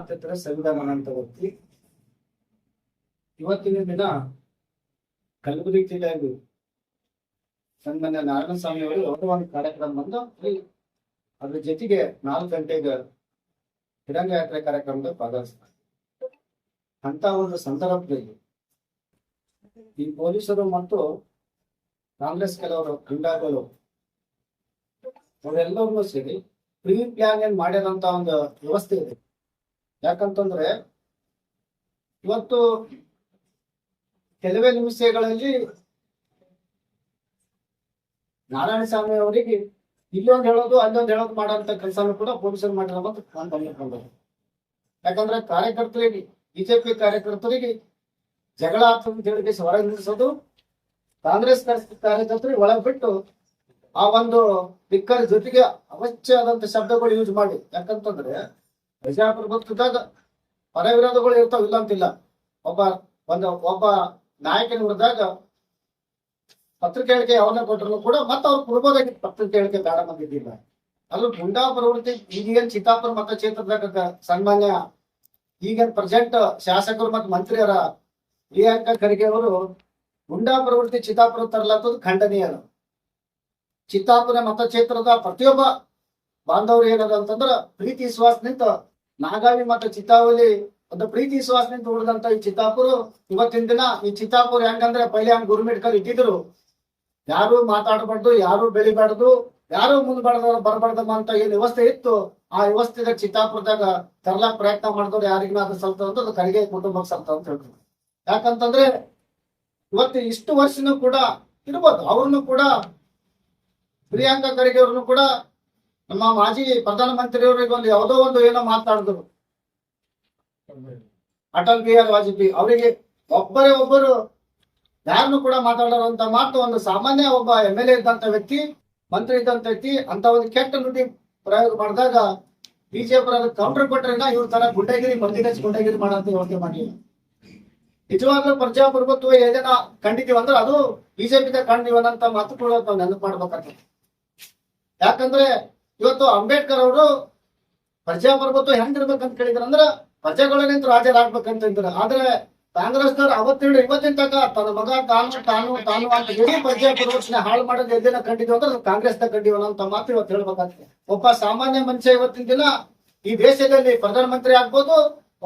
ಕ್ಷೇತ್ರ ಸಂವಿಧಾನ ಅಂತ ವ್ಯಕ್ತಿ ಇವತ್ತಿನ ದಿನ ಕಲಬುರಗಿ ಜಿಲ್ಲೆಯಲ್ಲಿ ಸನ್ಮಾನ್ಯ ನಾರಾಯಣಸ್ವಾಮಿ ಅವರು ಅವರ ಒಂದು ಕಾರ್ಯಕ್ರಮ ಬಂದು ಅದ್ರ ಜೊತೆಗೆ ನಾಲ್ಕು ಗಂಟೆಗೆ ತಿರಂಗ ಯಾತ್ರೆ ಕಾರ್ಯಕ್ರಮದ ಭಾಗವಹಿಸ್ತಾರೆ ಅಂತ ಒಂದು ಸಂದರ್ಭದಲ್ಲಿ ಈ ಪೊಲೀಸರು ಮತ್ತು ಕಾಂಗ್ರೆಸ್ ಕೆಲವರು ಕಂಡಾಗಲು ಅವರೆಲ್ಲರೂ ಸೇರಿ ಪ್ರೀ ಪ್ಲಾನ್ ಏನ್ ಮಾಡಿರೋಂತ ಒಂದು ವ್ಯವಸ್ಥೆ ಇದೆ. ಯಾಕಂತಂದ್ರೆ ಇವತ್ತು ಕೆಲವೇ ನಿಮಿಷಗಳಲ್ಲಿ ನಾರಾಯಣ ಸ್ವಾಮಿ ಅವರಿಗೆ ಇಲ್ಲೊಂದು ಹೇಳೋದು, ಅಲ್ಲೊಂದು ಹೇಳೋದು ಮಾಡೋಂತ ಕೆಲಸನೂ ಕೂಡ ಪೊಲೀಸರು ಮಾಡಿರೋ ಅಂತ ನಾನು ಗಮನಿಸ್ಕೊಂಡೆ ಯಾಕಂದ್ರೆ ಕಾರ್ಯಕರ್ತರಿಗೆ, ಬಿಜೆಪಿ ಕಾರ್ಯಕರ್ತರಿಗೆ ಜಗಳ ಆಗ್ತದೆ ಹೇಳಿ ಹೊರಗೆ ನಿಲ್ಲಿಸೋದು ಕಾಂಗ್ರೆಸ್ ಕಾರ್ಯ- ಕಾರ್ಯಕರ್ತರಿಗೆ ಒಳಗೆ ಬಿಟ್ಟು ಆ ಒಂದು ದಿಕ್ಕರ ಜೊತೆಗೆ ಅವಶ್ಯ ಆದಂತ ಶಬ್ದಗಳು ಯೂಸ್ ಮಾಡಿ. ಯಾಕಂತಂದ್ರೆ ಪ್ರಜಾಪ್ರಭುತ್ವದಾಗ ಪರ ವಿರೋಧಗಳು ಇರ್ತಾವ ಇಲ್ಲ ಅಂತಿಲ್ಲ. ಒಬ್ಬ ಒಂದು ಒಬ್ಬ ನಾಯಕನ ಹಿಡಿದಾಗ ಪತ್ರಿಕೆ ಹೇಳಿಕೆ ಯಾವನ್ನ ಕೊಟ್ಟರು ಕೂಡ ಮತ್ತೆ ಅವ್ರ ಕೊಡ್ಬೋದಾಗಿತ್ತು ಪತ್ರಿಕೆ ಹೇಳಿಕೆ ಬೇಡ ಬಂದಿದ್ದಿಲ್ಲ ಅಲ್ಲೂ ಗುಂಡಾ ಪ್ರವೃತ್ತಿ ಈಗೇನ್ ಚಿತ್ತಾಪುರ ಮತಕ್ಷೇತ್ರದಾಗ ಸನ್ಮಾನ್ಯ ಈಗೇನ್ ಪ್ರೆಸೆಂಟ್ ಶಾಸಕರು ಮತ್ತು ಮಂತ್ರಿಯರ ಪ್ರಿಯಾಂಕಾ ಖರ್ಗೆ ಅವರು ಗುಂಡಾ ಪ್ರವೃತ್ತಿ ಚಿತ್ತಾಪುರ ತರಲಾತದ್ದು ಖಂಡನೀಯ ಚಿತ್ತಾಪುರ ಮತಕ್ಷೇತ್ರದ ಪ್ರತಿಯೊಬ್ಬ ಬಾಂಧವರು ಏನದ ಅಂತಂದ್ರ ಪ್ರೀತಿ ವಿಶ್ವಾಸನಿಂದ ನಾಗಾವಿ ಮತ್ತು ಚಿತ್ತಾವಲಿ ಒಂದು ಪ್ರೀತಿ ವಿಶ್ವಾಸನಿಂದ ಉಳಿದಂತ ಈ ಚಿತ್ತಾಪುರ. ಇವತ್ತಿನ ದಿನ ಈ ಚಿತ್ತಾಪುರ್ ಹೆಂಗಂದ್ರೆ ಪೈಲೆ ಹಂಗ ಗುರುಮಿಟ್ಕಲ್ ಇದ್ದಿದ್ರು. ಯಾರು ಮಾತಾಡಬಾರ್ದು, ಯಾರು ಬೆಳಿಬಾರ್ದು, ಯಾರು ಮುಂದ್ ಬರ್ದ ಬರಬಾರ್ದಮ್ಮ ಅಂತ ಏನ್ ವ್ಯವಸ್ಥೆ ಇತ್ತು. ಆ ವ್ಯವಸ್ಥೆದ ಚಿತ್ತಾಪುರದಾಗ ತರ್ಲಾಕ್ ಪ್ರಯತ್ನ ಮಾಡಿದವ್ರು ಯಾರಿಗೂ ಅದು ಸಲ್ತ ಅಂತ ಅದು ಕರಿಗೆ ಕುಟುಂಬಕ್ಕೆ ಸಲ್ತ ಅಂತ ಹೇಳಿದ್ರು ಯಾಕಂತಂದ್ರೆ ಇವತ್ತು ಇಷ್ಟು ವರ್ಷನೂ ಕೂಡ ಇರ್ಬೋದು. ಅವ್ರನ್ನು ಕೂಡ, ಪ್ರಿಯಾಂಕಾ ಖರ್ಗೆ ಅವ್ರನ್ನು ಕೂಡ ನಮ್ಮ ಮಾಜಿ ಪ್ರಧಾನಮಂತ್ರಿಯವರಿಗೆ ಒಂದು ಯಾವುದೋ ಒಂದು ಏನೋ ಮಾತನಾಡಿದ್ರು ಅಟಲ್ ಬಿಹಾರಿ ವಾಜಪೇಯಿ ಅವರಿಗೆ ಒಬ್ಬರೇ ಒಬ್ಬರು ಯಾರನ್ನು ಕೂಡ ಮಾತಾಡೋರಂತ ಮಾತು ಒಂದು ಸಾಮಾನ್ಯ ಒಬ್ಬ ಎಂ ಎಲ್ ಎ ಇದ್ದಂತ ವ್ಯಕ್ತಿ, ಮಂತ್ರಿ ಇದ್ದಂತ ವ್ಯಕ್ತಿ, ಅಂತ ಒಂದು ಕೆಟ್ಟ ನುಡಿ ಪ್ರಯೋಗ ಮಾಡಿದಾಗ ಬಿಜೆಪಿ ಕೌಂಟರ್ ಕೊಟ್ಟರಿಂದ ಇವ್ರ ತರ ಗುಂಡಗಿರಿ ಮಂದಿಗೆ ಗುಂಡಗಿರಿ ಮಾಡಂತ ಯೋಚನೆ ಮಾಡಿಲ್ಲ. ನಿಜವಾಗ್ಲೂ ಪ್ರಜಾಪ್ರಭುತ್ವ ಏನೇನ ಕಂಡಿದೀವಿ ಅಂದ್ರೆ ಅದು ಬಿಜೆಪಿ ಕಂಡಿವನ್ನಂತ ಮಾತು ಕೂಡ ನಾವು ನೆನಪು ಮಾಡ್ಬೇಕಾಗ್ತದೆ. ಯಾಕಂದ್ರೆ ಇವತ್ತು ಅಂಬೇಡ್ಕರ್ ಅವರು ಪ್ರಜಾಪ್ರಭುತ್ವ ಹೆಂಗಿರ್ಬೇಕಂತ ಕೇಳಿದ್ರ ಅಂದ್ರ ಪ್ರಜೆಗಳನ್ನಿಂದ ರಾಜರಾಗ್ಬೇಕಂತ ಇದ್ರ ಆದ್ರೆ ಕಾಂಗ್ರೆಸ್ನವ್ರು ಅವತ್ತೇಳು ಇವತ್ತಿನ ತನಕ ತನ್ನ ಮಗ ತಾನು ತಾನು ತಾನು ಅಂತ ಇಡೀ ಪ್ರಜಾಪ್ರಭುತ್ವನ ಹಾಳು ಮಾಡೋದು ಎಲ್ಲಿನ ಕಂಡಿದ್ವಿ ಅಂದ್ರೆ ಕಾಂಗ್ರೆಸ್ ಕಂಡಿವನ ಅಂತ ಮಾತು ಇವತ್ತು ಹೇಳ್ಬೇಕಾಗ್ತದೆ. ಒಬ್ಬ ಸಾಮಾನ್ಯ ಮನುಷ್ಯ ಇವತ್ತಿನ ದಿನ ಈ ದೇಶದಲ್ಲಿ ಪ್ರಧಾನಮಂತ್ರಿ ಆಗ್ಬೋದು,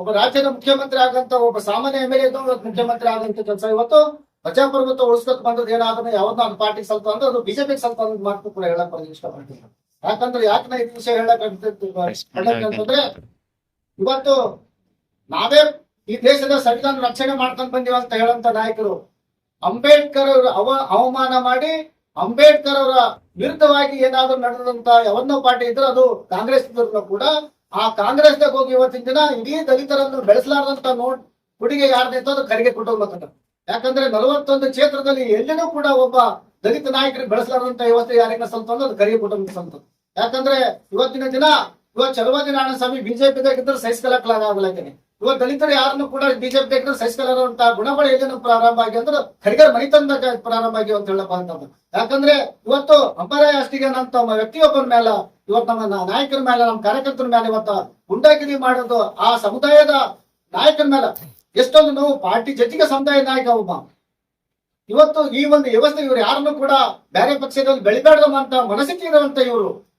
ಒಬ್ಬ ರಾಜ್ಯದ ಮುಖ್ಯಮಂತ್ರಿ ಆಗಂತ, ಒಬ್ಬ ಸಾಮಾನ್ಯ ಎಂ ಎಲ್ ಎ ಮುಖ್ಯಮಂತ್ರಿ ಆಗಂತ ಕೆಲಸ ಇವತ್ತು ಪ್ರಜಾಪ್ರಭುತ್ವ ಉಳಿಸ್ಕೊತ್ ಬಂದದ್ದು ಏನಾದ್ರೂ ಯಾವ್ದನ್ನ ಪಾರ್ಟಿಗೆ ಸಲ್ತ ಅಂದ್ರೆ ಅದು ಬಿಜೆಪಿಗೆ ಸಲ್ತ ಅನ್ನೋದು ಮಾತು ಕೂಡ ಹೇಳಕ್ ಬರೋದು ಇಷ್ಟಪಡ್ತೀನಿ. ಯಾಕಂದ್ರೆ ಯಾಕೆ ನಾ ಈ ವಿಷಯ ಹೇಳಕ್ ಅಂತಂದ್ರೆ ಇವತ್ತು ನಾವೇ ಈ ದೇಶದ ಸಂವಿಧಾನ ರಕ್ಷಣೆ ಮಾಡ್ಕೊಂಡ್ ಬಂದಿವ ಅಂತ ಹೇಳಂತ ನಾಯಕರು. ಅಂಬೇಡ್ಕರ್ ಅವರ ಅವ ಅವಮಾನ ಮಾಡಿ ಅಂಬೇಡ್ಕರ್ ಅವರ ವಿರುದ್ಧವಾಗಿ ಏನಾದ್ರು ನಡೆದಂತ ಯಾವನ್ನೋ ಪಾರ್ಟಿ ಇದ್ರೆ ಅದು ಕಾಂಗ್ರೆಸ್ ಕೂಡ. ಆ ಕಾಂಗ್ರೆಸ್ದಾಗ ಹೋಗಿ ಇವತ್ತಿನ ದಿನ ಇಡೀ ದಲಿತರನ್ನು ಬೆಳೆಸಲಾರದಂತ ನೋಡ್ ಹುಡುಗಿ ಯಾರ್ದಿತ್ತು ಅದು ಕರಿಗೆ ಕುಟುಂಬ ಯಾಕಂದ್ರೆ ನಲವತ್ತೊಂದು ಕ್ಷೇತ್ರದಲ್ಲಿ ಎಲ್ಲಿನೂ ಕೂಡ ಒಬ್ಬ ದಲಿತ ನಾಯಕರಿಗೆ ಬೆಳೆಸಲಾರದಂತ ವ್ಯವಸ್ಥೆ ಯಾರಿಗ ಸಂತ ಅದು ಕರಿಗೆ ಕುಟುಂಬ ಸಲ್ತ ಯಾಕಂದ್ರೆ ಇವತ್ತಿನ ದಿನ ಇವತ್ತು ಸ್ವಾಮಿ ನಾರಾಯಣಸ್ವಾಮಿ ಬೇಕಿದ್ರೆ ಸಹಿಸ್ಕೊಳಕ್ಲಾಗಲಾಗಿನಿ ಇವತ್ತು ದಲಿತರು ಯಾರನ್ನು ಕೂಡ ಬಿಜೆಪಿ ಬೇಕಿದ್ರೆ ಸಹಿಸ್ಕೊಳ್ಳೋಂತ ಗುಣಗಳು ಎಲ್ಲಿನ ಪ್ರಾರಂಭ ಆಗಿ ಅಂದ್ರೆ ಖರ್ಗೆ ಮಣಿತಂದ ಪ್ರಾರಂಭ ಆಗಿ ಅಂತ ಹೇಳಪ್ಪ ಅಂತಂದ್ರೆ ಯಾಕಂದ್ರೆ ಇವತ್ತು ಅಂಬರಾಯ ಅಷ್ಟಿಗೆ ಅಂತ ವ್ಯಕ್ತಿಯೊಬ್ಬರ ಮೇಲೆ ಇವತ್ತು ನಮ್ಮ ನಾಯಕರ ಮೇಲೆ ನಮ್ಮ ಕಾರ್ಯಕರ್ತರ ಮೇಲೆ ಇವತ್ತು ಗುಂಡಾಗಿರಿ ಮಾಡೋದು ಆ ಸಮುದಾಯದ ನಾಯಕರ ಮೇಲೆ ಎಷ್ಟೊಂದು ನೋವು ಪಾರ್ಟಿ ಜೊತೆಗೆ ಸಮುದಾಯ ನಾಯಕ ಒಬ್ಬ. ಇವತ್ತು ಈ ಒಂದು ವ್ಯವಸ್ಥೆ ಇವರು ಯಾರನ್ನು ಕೂಡ ಬೇರೆ ಪಕ್ಷದಲ್ಲಿ ಬೆಳಿಬೇಡದಮ್ಮ ಅಂತ ಇರುವಂತ ಇವರು.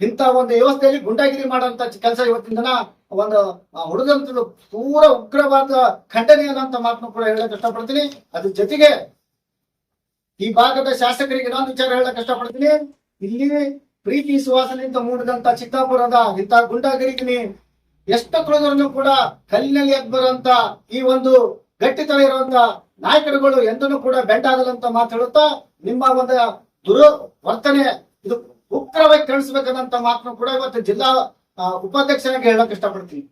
ಇಂತ ಒಂದು ವ್ಯವಸ್ಥೆಯಲ್ಲಿ ಗುಂಡಾಗಿರಿ ಮಾಡುವಂತ ಕೆಲಸ ಇವತ್ತಿನ ದಿನ ಒಂದು ಹುಡುದಂತದ್ದು ಪೂರ ಉಗ್ರವಾದ ಖಂಡನೀಯದಂತ ಮಾತನ್ನು ಕೂಡ ಹೇಳಕ್ ಇಷ್ಟಪಡ್ತೀನಿ. ಅದ್ರ ಜೊತೆಗೆ ಈ ಭಾಗದ ಶಾಸಕರಿಗೆ ಇನ್ನೊಂದು ವಿಚಾರ ಹೇಳಕ್ ಇಷ್ಟಪಡ್ತೀನಿ. ಇಲ್ಲಿ ಪ್ರೀತಿ ಸುವಾಸನೆಯಿಂದ ಮೂಡಿದಂತ ಚಿತ್ತಾಪುರದ ಇಂಥ ಗುಂಡಾಗಿರಿಗೆ ಎಷ್ಟು ತುಳಿದ್ರು ಕೂಡ ಕಲ್ಲಿನಲ್ಲಿ ಎದ್ ಬರುವಂತ ಈ ಒಂದು ಗಟ್ಟಿತನ ಇರುವಂತ ನಾಯಕರುಗಳು ಎಂದೂ ಕೂಡ ಬೆಂಟಾಗಲ್ಲ ಅಂತ ಮಾತು ಹೇಳುತ್ತಾ, ನಿಮ್ಮ ಒಂದು ದುರ್ವರ್ತನೆ, ಇದು ಉಗ್ರವಾಗಿ ಕಾಣಿಸ್ಬೇಕನ್ನಂತ ಮಾತನ್ನು ಕೂಡ ಇವತ್ತು ಜಿಲ್ಲಾ ಉಪಾಧ್ಯಕ್ಷನಾಗಿ ಹೇಳಕ್ ಇಷ್ಟಪಡ್ತೀನಿ.